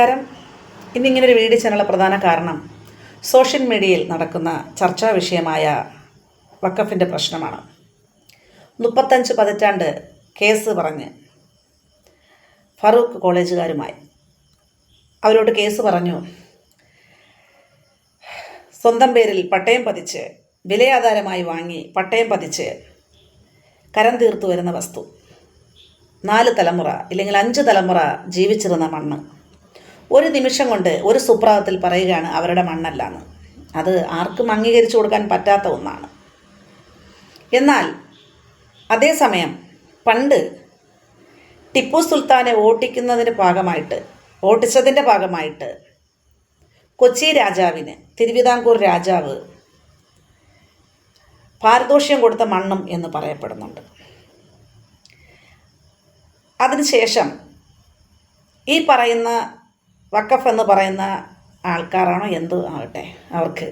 നമസ്കാരം. ഇന്നിങ്ങനൊരു വീഡിയോ ചെയ്യാനുള്ള പ്രധാന കാരണം സോഷ്യൽ മീഡിയയിൽ നടക്കുന്ന ചർച്ചാ വിഷയമായ വക്കഫിന്റെ പ്രശ്നമാണ്. മുപ്പത്തഞ്ച് പതിറ്റാണ്ട് കേസ് പറഞ്ഞ് ഫറൂഖ് കോളേജുകാരുമായി അവരോട് കേസ് പറഞ്ഞു. സ്വന്തം പേരിൽ പട്ടയം പതിച്ച് വിലയാധാരമായി വാങ്ങി പട്ടയം പതിച്ച് കരം തീർത്തു വരുന്ന വസ്തു. നാല് തലമുറ ഇല്ലെങ്കിൽ അഞ്ച് തലമുറ ജീവിച്ചിരുന്ന മണ്ണ്. ഒരു നിമിഷം കൊണ്ട് ഒരു സുപ്രഭാതത്തിൽ പറയുകയാണ് അവരുടെ മണ്ണല്ല എന്ന് അത് ആർക്കും അംഗീകരിച്ചു കൊടുക്കാൻ പറ്റാത്ത ഒന്നാണ്. എന്നാൽ അതേസമയം പണ്ട് ടിപ്പു സുൽത്താനെ ഓട്ടിക്കുന്നതിന്റെ ഭാഗമായിട്ട് ഓട്ടിച്ചതിന്റെ ഭാഗമായിട്ട് കൊച്ചി രാജാവിന് തിരുവിതാംകൂർ രാജാവ് പാരിതോഷ്യം കൊടുത്ത മണ്ണും എന്ന് പറയപ്പെടുന്നുണ്ട്. അതിനുശേഷം ഈ പറയുന്ന വക്കഫ് എന്ന് പറയുന്ന ആൾക്കാരാണോ? എന്തോ ആകട്ടെ അവർക്ക്.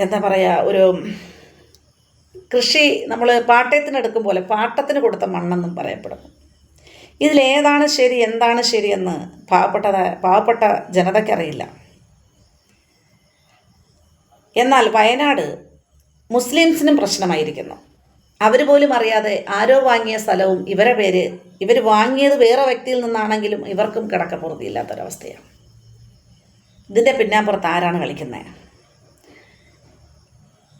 എന്താ പറയുക ഒരു കൃഷി നമ്മൾ പാട്ടയത്തിന് എടുക്കും പോലെ പാട്ടത്തിന് കൊടുത്ത മണ്ണെന്നും പറയപ്പെടുന്നു. ഇതിലേതാണ് ശരി എന്താണ് ശരിയെന്ന് പാവപ്പെട്ട പാവപ്പെട്ട ജനതയ്ക്കറിയില്ല. എന്നാൽ വയനാട് മുസ്ലിംസിനും പ്രശ്നമായിരിക്കുന്നു. അവർ പോലും അറിയാതെ ആരോ വാങ്ങിയ സ്ഥലവും ഇവരെ പേര് ഇവർ വാങ്ങിയത് വേറെ വ്യക്തിയിൽ നിന്നാണെങ്കിലും ഇവർക്കും കിടക്കപ്പുറത്തില്ലാത്തൊരവസ്ഥയാണ് ഇതിന്റെ പിന്നാമ്പുറത്ത് ആരാണ് കളിക്കുന്നത്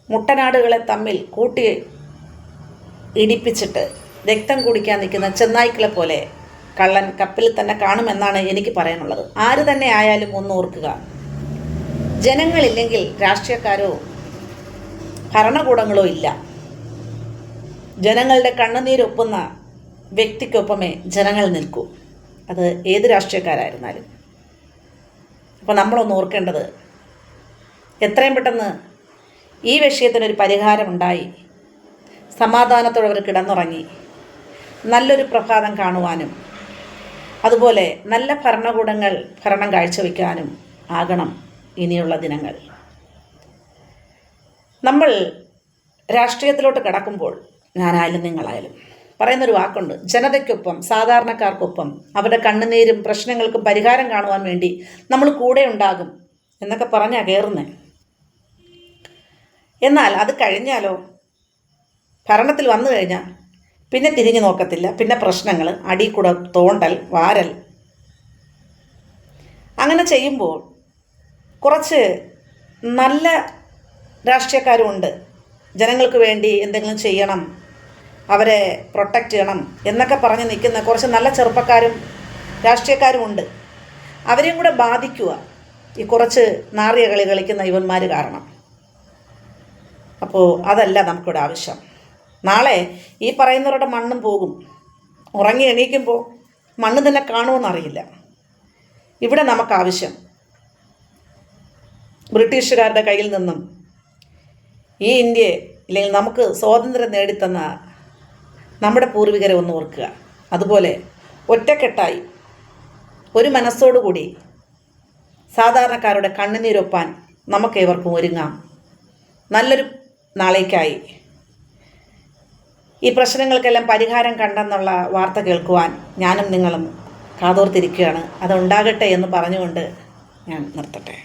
മുട്ടനാടുകളെ തമ്മിൽ കൂട്ടി ഇടിപ്പിച്ചിട്ട് രക്തം കുടിക്കാൻ നിൽക്കുന്ന ചെന്നായ്ക്കളെ പോലെ കള്ളൻ കപ്പിൽ തന്നെ കാണുമെന്നാണ് എനിക്ക് പറയാനുള്ളത്. ആര് തന്നെ ആയാലും ഒന്ന് ഓർക്കുക. ജനങ്ങളില്ലെങ്കിൽ രാഷ്ട്രീയക്കാരോ ഭരണകൂടങ്ങളോ ഇല്ല. ജനങ്ങളുടെ കണ്ണുനീരൊപ്പുന്ന വ്യക്തിക്കൊപ്പമേ ജനങ്ങൾ നിൽക്കൂ. അത് ഏത് രാഷ്ട്രീയക്കാരായിരുന്നാലും. അപ്പോൾ നമ്മളൊന്ന് ഓർക്കേണ്ടത് എത്രയും പെട്ടെന്ന് ഈ വിഷയത്തിനൊരു പരിഹാരമുണ്ടായി. സമാധാനത്തോടെ അവർ കിടന്നുറങ്ങി. നല്ലൊരു പ്രഭാതം കാണുവാനും അതുപോലെ നല്ല ഭരണകൂടങ്ങൾ ഭരണം കാഴ്ചവെക്കാനും ആകണം ഇനിയുള്ള ദിനങ്ങൾ. നമ്മൾ രാഷ്ട്രീയത്തിലോട്ട് കടക്കുമ്പോൾ ഞാനായാലും നിങ്ങളായാലും. പറയുന്നൊരു വാക്കുണ്ട്. ജനതയ്ക്കൊപ്പം സാധാരണക്കാർക്കൊപ്പം അവരുടെ കണ്ണുനീരും പ്രശ്നങ്ങൾക്കും പരിഹാരം കാണുവാൻ വേണ്ടി നമ്മൾ കൂടെ ഉണ്ടാകും എന്നൊക്കെ പറഞ്ഞാൽ കയറുന്നേ എന്നാൽ അത് കഴിഞ്ഞാലോ? ഭരണത്തിൽ വന്നു കഴിഞ്ഞാൽ പിന്നെ തിരിഞ്ഞു നോക്കത്തില്ല. പിന്നെ പ്രശ്നങ്ങൾ അടി കൂടെ തോണ്ടൽ വാരൽ. അങ്ങനെ ചെയ്യുമ്പോൾ കുറച്ച് നല്ല രാഷ്ട്രീയക്കാരുമുണ്ട് ജനങ്ങൾക്ക് വേണ്ടി എന്തെങ്കിലും ചെയ്യണം. അവരെ പ്രൊട്ടക്റ്റ് ചെയ്യണം എന്നൊക്കെ പറഞ്ഞ് നിൽക്കുന്ന കുറച്ച് നല്ല ചെറുപ്പക്കാരും രാഷ്ട്രീയക്കാരും ഉണ്ട്. അവരെയും കൂടെ ബാധിക്കുക ഈ കുറച്ച് നാറിയ കളി കളിക്കുന്ന ഇവന്മാർ കാരണം. അപ്പോൾ അതല്ല നമുക്കിവിടെ ആവശ്യം. നാളെ ഈ പറയുന്നവരുടെ മണ്ണും പോകും. ഉറങ്ങി എണീക്കുമ്പോൾ മണ്ണ് തന്നെ കാണുമെന്നറിയില്ല ഇവിടെ നമുക്കാവശ്യം ബ്രിട്ടീഷുകാരുടെ കയ്യിൽ നിന്നും ഈ ഇന്ത്യയെ ഇല്ലെങ്കിൽ നമുക്ക് സ്വാതന്ത്ര്യം നേടിത്തന്ന നമ്മുടെ പൂർവികരെ ഒന്ന് ഓർക്കുക. അതുപോലെ ഒറ്റക്കെട്ടായി ഒരു മനസ്സോടുകൂടി സാധാരണക്കാരുടെ കണ്ണുനീരൊപ്പാൻ നമുക്കേവർക്കും ഒരുങ്ങാം. നല്ലൊരു നാളേക്കായി. ഈ പ്രശ്നങ്ങൾക്കെല്ലാം പരിഹാരം കണ്ടെന്നുള്ള വാർത്ത കേൾക്കുവാൻ ഞാനും നിങ്ങളും കാതോർത്തിരിക്കുകയാണ്. അതുണ്ടാകട്ടെ എന്ന് പറഞ്ഞുകൊണ്ട് ഞാൻ നിർത്തട്ടെ.